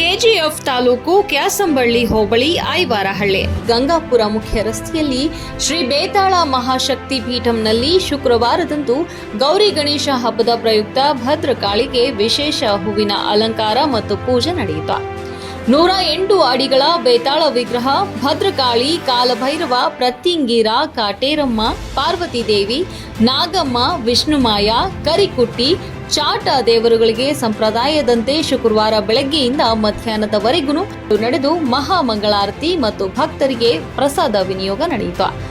KGF ತಾಲೂಕು ಕ್ಯಾಸಂಬಳ್ಳಿ ಹೋಬಳಿ ಐವಾರಹಳ್ಳಿ ಗಂಗಾಪುರ ಮುಖ್ಯ ರಸ್ತೆಯಲ್ಲಿ ಶ್ರೀ ಬೇತಾಳ ಮಹಾಶಕ್ತಿ ಪೀಠಂನಲ್ಲಿ ಶುಕ್ರವಾರದಂದು ಗೌರಿ ಗಣೇಶ ಹಬ್ಬದ ಪ್ರಯುಕ್ತ ಭದ್ರಕಾಳಿಗೆ ವಿಶೇಷ ಹೂವಿನ ಅಲಂಕಾರ ಮತ್ತು ಪೂಜೆ ನಡೆಯಿತು. ನೂರ ಎಂಟು ಅಡಿಗಳ ಬೇತಾಳ ವಿಗ್ರಹ, ಭದ್ರಕಾಳಿ, ಕಾಲಭೈರವ ಪ್ರತ್ಯಂಗೀರ ಕಾಟೇರಮ್ಮ, ಪಾರ್ವತಿದೇವಿ, ನಾಗಮ್ಮ, ವಿಷ್ಣುಮಾಯ, ಕರಿಕುಟ್ಟಿ, ಚಾಟ ದೇವರುಗಳಿಗೆ ಸಂಪ್ರದಾಯದಂತೆ ಶುಕ್ರವಾರ ಬೆಳಗ್ಗೆಯಿಂದ ಮಧ್ಯಾಹ್ನದವರೆಗೂ ನಡೆದು ಮಹಾಮಂಗಳಾರತಿ ಮತ್ತು ಭಕ್ತರಿಗೆ ಪ್ರಸಾದ ವಿನಿಯೋಗ ನಡೆಯಿತು.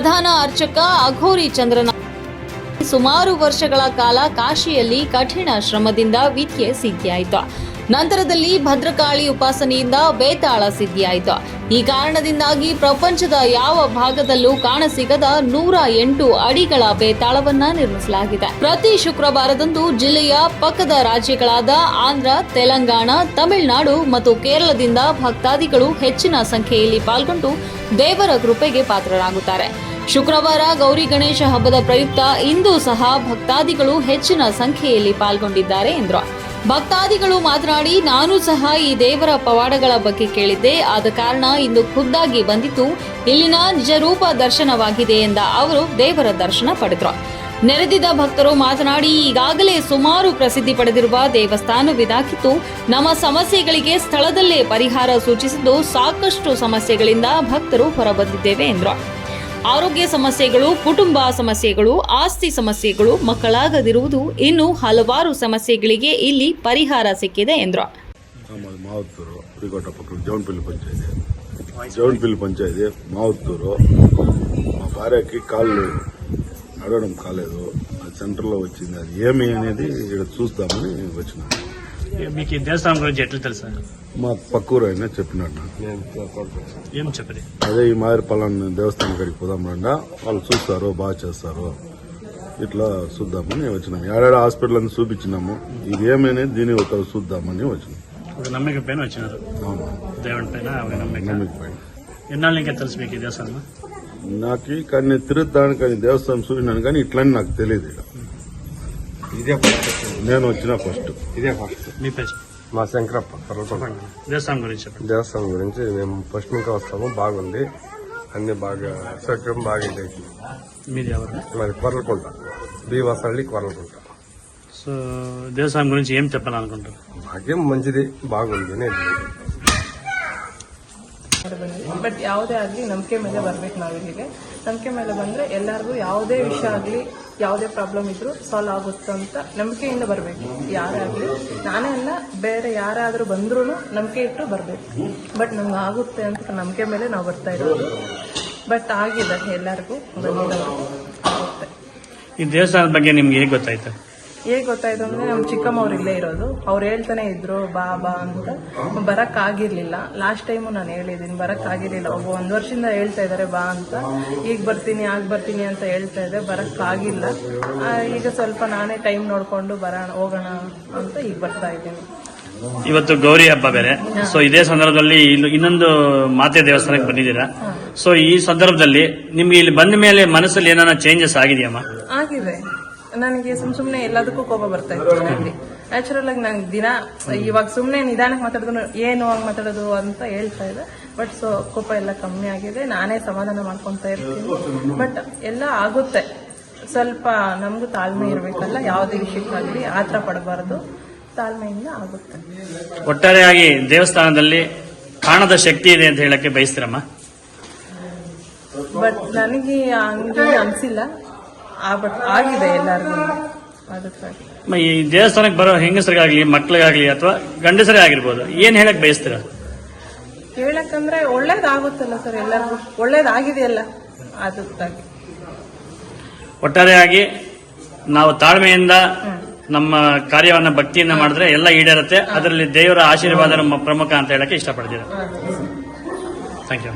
ಪ್ರಧಾನ ಅರ್ಚಕ ಅಘೋರಿ ಚಂದ್ರನ ಸುಮಾರು ವರ್ಷಗಳ ಕಾಲ ಕಾಶಿಯಲ್ಲಿ ಕಠಿಣ ಶ್ರಮದಿಂದ ವಿದ್ಯೆ ಸಿದ್ಧಿಯಾಯಿತು. ನಂತರದಲ್ಲಿ ಭದ್ರಕಾಳಿ ಉಪಾಸನೆಯಿಂದ ಬೇತಾಳ ಸಿದ್ಧಿಯಾಯಿತು. ಈ ಕಾರಣದಿಂದಾಗಿ ಪ್ರಪಂಚದ ಯಾವ ಭಾಗದಲ್ಲೂ ಕಾಣಸಿಗದ ನೂರ ಎಂಟು ಅಡಿಗಳ ಬೇತಾಳವನ್ನ ನಿರ್ಮಿಸಲಾಗಿದೆ. ಪ್ರತಿ ಶುಕ್ರವಾರದಂದು ಜಿಲ್ಲೆಯ ಪಕ್ಕದ ರಾಜ್ಯಗಳಾದ ಆಂಧ್ರ, ತೆಲಂಗಾಣ, ತಮಿಳುನಾಡು ಮತ್ತು ಕೇರಳದಿಂದ ಭಕ್ತಾದಿಗಳು ಹೆಚ್ಚಿನ ಸಂಖ್ಯೆಯಲ್ಲಿ ಪಾಲ್ಗೊಂಡು ದೇವರ ಕೃಪೆಗೆ ಪಾತ್ರರಾಗುತ್ತಾರೆ. ಶುಕ್ರವಾರ ಗೌರಿ ಗಣೇಶ ಹಬ್ಬದ ಪ್ರಯುಕ್ತ ಇಂದು ಸಹ ಭಕ್ತಾದಿಗಳು ಹೆಚ್ಚಿನ ಸಂಖ್ಯೆಯಲ್ಲಿ ಪಾಲ್ಗೊಂಡಿದ್ದಾರೆ ಎಂದರು. ಭಕ್ತಾದಿಗಳು ಮಾತನಾಡಿ, ನಾನು ಸಹ ಈ ದೇವರ ಪವಾಡಗಳ ಬಗ್ಗೆ ಕೇಳಿದ್ದೆ. ಆದ ಕಾರಣ ಇಂದು ಖುದ್ದಾಗಿ ಬಂದಿತು. ಇಲ್ಲಿನ ನಿಜರೂಪ ದರ್ಶನವಾಗಿದೆ ಎಂದ ಅವರು ದೇವರ ದರ್ಶನ ಪಡೆದರು. ನೆರೆದಿದ್ದ ಭಕ್ತರು ಮಾತನಾಡಿ, ಈಗಾಗಲೇ ಸುಮಾರು ಪ್ರಸಿದ್ಧಿ ಪಡೆದಿರುವ ದೇವಸ್ಥಾನವಿದಾಗಿತ್ತು ನಮ್ಮ ಸಮಸ್ಯೆಗಳಿಗೆ ಸ್ಥಳದಲ್ಲೇ ಪರಿಹಾರ ಸೂಚಿಸಿದ್ದು ಸಾಕಷ್ಟು ಸಮಸ್ಯೆಗಳಿಂದ ಭಕ್ತರು ಹೊರಬಂದಿದ್ದೇವೆ ಎಂದರು. ಆರೋಗ್ಯ ಸಮಸ್ಯೆಗಳು ಕುಟುಂಬ ಸಮಸ್ಯೆಗಳು ಆಸ್ತಿ ಸಮಸ್ಯೆಗಳು ಮಕ್ಕಳಾಗದಿರುವುದು ಇನ್ನು ಹಲವಾರು ಸಮಸ್ಯೆಗಳಿಗೆ ಇಲ್ಲಿ ಪರಿಹಾರ ಸಿಕ್ಕಿದೆ ಎಂದರು ನಮ್ಮದು ಮಾವತ್ತೂರು ಹುಡಿಕೋಟ ಪಕ್ಕ ಜವನ್ಪಲ್ಲಿ పంచాయతీ జవన్పల్లి పంచాయతీ మావత్తూరు మా భార్యకి కాళ్ళు నడవడం కాలేదు అది సెంటర్లో వచ్చింది అది ఏమి అనేది ఇక్కడ చూద్దామని వచ్చినాం మీకు ఈ దేవస్థానం గురించి ఎట్లా తెలుసా? మా పక్కూరు ఆయన చెప్పినాడు నాకు. ఏం చెప్పది అదే ఈ మాదిరి పలానా దేవస్థానం కాడికి పోదాం రండా. వాళ్ళు చూస్తారు బాగా చేస్తారు. ఇట్లా చూద్దామని వచ్చినాం. ఏడాడ హాస్పిటల్ అని చూపించినాము. ఇది ఏమనేది దీని ఒక చూద్దామని వచ్చినాం. ఒక నమ్మిక పైన వచ్చినారు. అవును. దేవుడి పైన ఒక నమ్మిక. నమ్మిక పైన. ఎన్నాళ్ళు ఇంకా తెలుసు మీకు ఈ దేవస్థానం? నాకు కానీ తిరుగుతాను కానీ దేవస్థానం చూసినాను కానీ ఇట్లని నాకు తెలియదు. ఇదే నేను వచ్చిన ఫస్ట్ ఇదే ఫస్ట్ మీ పేరు? మా శంకరప్ప దేవస్థానం గురించి దేవస్థానం గురించి మేము ఫస్ట్ నుంచి వస్తాము బాగుంది. అన్ని బాగా సౌకర్యం బాగా ఇదైంది. మీది ఎవరు? మరి కొర్రకుంట బీవాసల్లి కొర్రకుంట సో దేవస్థానం గురించి ఏం చెప్పాలనుకుంటారు మాకేం మంచిది బాగుంది అనేది. ಬಟ್ ಯಾವುದೇ ಆಗಲಿ ನಂಬಿಕೆ ಮೇಲೆ ಬರ್ಬೇಕು ನಾವು ಇಲ್ಲಿಗೆ. ನಂಬಿಕೆ ಮೇಲೆ ಬಂದ್ರೆ ಎಲ್ಲರಿಗೂ ಯಾವುದೇ ವಿಷಯ ಆಗಲಿ, ಯಾವುದೇ ಪ್ರಾಬ್ಲಮ್ ಇದ್ರೂ ಸಾಲ್ವ್ ಆಗುತ್ತೆ ಅಂತ ನಂಬಿಕೆಯಿಂದ ಬರಬೇಕು. ಯಾರೇ ಆಗಲಿ. ನಾನೇ ಅಲ್ಲ, ಬೇರೆ ಯಾರಾದರೂ ಬಂದ್ರೂ ನಂಬಿಕೆ ಇಟ್ಟು ಬರಬೇಕು. ಬಟ್ ನಮ್ಗೆ ಆಗುತ್ತೆ ಅಂತ ನಂಬಿಕೆ ಮೇಲೆ ನಾವು ಬರ್ತಾ ಇರೋದು. ಬಟ್ ಆಗಿದೆ ಎಲ್ಲರಿಗೂ. ಬಂದಿರೋದು. ಆಗುತ್ತೆ. ಈ ದೇವಸ್ಥಾನದ ಬಗ್ಗೆ ನಿಮ್ಗೆ ಹೇಗೆ ಗೊತ್ತಾಯ್ತು? ಹೇಗೆ ಗೊತ್ತಾಯ್ತು ಅಂದ್ರೆ ನಮ್ಮ ಚಿಕ್ಕಮ್ಮವ್ರು ಇಲ್ಲೇ ಇರೋದು ಅವ್ರು ಹೇಳ್ತಾನೆ ಇದ್ರು ಬಾ ಬಾ ಅಂತ. ಬರಕ್ ಆಗಿರ್ಲಿಲ್ಲ ಲಾಸ್ಟ್ ಟೈಮು ನಾನು ಹೇಳಿದ್ದೀನಿ ಬರಕ್ ಆಗಿರ್ಲಿಲ್ಲ ಒಬ್ಬ ಒಂದ್ ವರ್ಷದಿಂದ ಹೇಳ್ತಾ ಇದಾರೆ ಬಾ ಅಂತ. ಈಗ ಬರ್ತೀನಿ ಆಗ ಬರ್ತೀನಿ ಅಂತ ಹೇಳ್ತಾ ಇದ್ದೆ ಬರಕ್ ಆಗಿಲ್ಲ ಈಗ ಸ್ವಲ್ಪ ನಾನೇ ಟೈಮ್ ನೋಡ್ಕೊಂಡು ಬರೋಣ ಹೋಗೋಣ ಅಂತ ಈಗ ಬರ್ತಾ ಇದ್ದೀನಿ. ಇವತ್ತು ಗೌರಿ ಹಬ್ಬ ಬೇರೆ. ಸೊ ಇದೇ ಸಂದರ್ಭದಲ್ಲಿ ಇನ್ನೊಂದು ಮಾತೆ ದೇವಸ್ಥಾನಕ್ಕೆ ಬಂದಿದ್ದೀರಾ? ಸೊ ಈ ಸಂದರ್ಭದಲ್ಲಿ ನಿಮ್ಗೆ ಇಲ್ಲಿ ಬಂದ ಮೇಲೆ ಮನಸ್ಸಲ್ಲಿ ಏನಾರ ಚೇಂಜಸ್ ಆಗಿದೆಯಮ್ಮ? ಆಗಿದೆ. ನನಗೆ ಸುಮ್ ಸುಮ್ನೆ ಎಲ್ಲದಕ್ಕೂ ಕೋಪ ಬರ್ತಾ ಇತ್ತು ನನಗೆ ನ್ಯಾಚುರಲ್ ಆಗಿ ನಂಗೆ ದಿನ ಇವಾಗ ಸುಮ್ನೆ ನಿಧಾನಕ್ಕೆ ಮಾತಾಡಿದ್ರು ಏನು ಹಂಗೆ ಮಾತಾಡೋದು ಅಂತ ಹೇಳ್ತಾ ಇದೆ ಬಟ್ ಸೊ ಕೋಪ ಎಲ್ಲ ಕಮ್ಮಿ ಆಗಿದೆ. ನಾನೇ ಸಮಾಧಾನ ಮಾಡ್ಕೊತಾ ಇರ್ತೀನಿ. ಬಟ್ ಎಲ್ಲ ಆಗುತ್ತೆ. ಸ್ವಲ್ಪ ನಮಗೂ ತಾಳ್ಮೆ ಇರಬೇಕಲ್ಲ ಯಾವುದೇ ವಿಷಯಕ್ಕಾಗಲಿ ಆತರ ಪಡಬಾರ್ದು. ತಾಳ್ಮೆಯಿಂದ ಆಗುತ್ತೆ. ಒಟ್ಟಾರೆಯಾಗಿ ದೇವಸ್ಥಾನದಲ್ಲಿ ಕಾಣದ ಶಕ್ತಿ ಇದೆ ಅಂತ ಹೇಳಕ್ಕೆ ಬಯಸ್ತೀರಮ್ಮ? ಬಟ್ ನನಗೆ ಹಂಗೆ ಅನ್ಸಿಲ್ಲ. ಆಗಿದೆ ಎಲ್ಲರಿಗೂ. ಅದಕ್ಕಾಗಿ. ಈ ದೇವಸ್ಥಾನಕ್ಕೆ ಬರೋ ಹೆಂಗಸರಿಗಾಗ್ಲಿ ಮಕ್ಳಿಗಾಗ್ಲಿ ಅಥವಾ ಗಂಡಸರೇ ಆಗಿರ್ಬೋದು ಏನ್ ಹೇಳಕ್ ಬಯಸ್ತೀರಾ? ಹೇಳಕ್ಕಂದ್ರೆ ಒಳ್ಳೇದಾಗುತ್ತಲ್ಲ ಸರ್ ಎಲ್ಲರಿಗೂ. ಒಳ್ಳೇದಾಗಿದೆಯಲ್ಲ ಅದಕ್ಕಾಗಿ. ಒಟ್ಟಾರೆಯಾಗಿ ನಾವು ತಾಳ್ಮೆಯಿಂದ ನಮ್ಮ ಕಾರ್ಯವನ್ನ ಭಕ್ತಿಯಿಂದ ಮಾಡಿದ್ರೆ ಎಲ್ಲ ಈಡೇರುತ್ತೆ. ಅದರಲ್ಲಿ ದೇವರ ಆಶೀರ್ವಾದ ನಮ್ಮ ಪ್ರಮುಖ ಅಂತ ಹೇಳಕ್ಕೆ ಇಷ್ಟಪಡ್ತೀರಾ ಥ್ಯಾಂಕ್ ಯು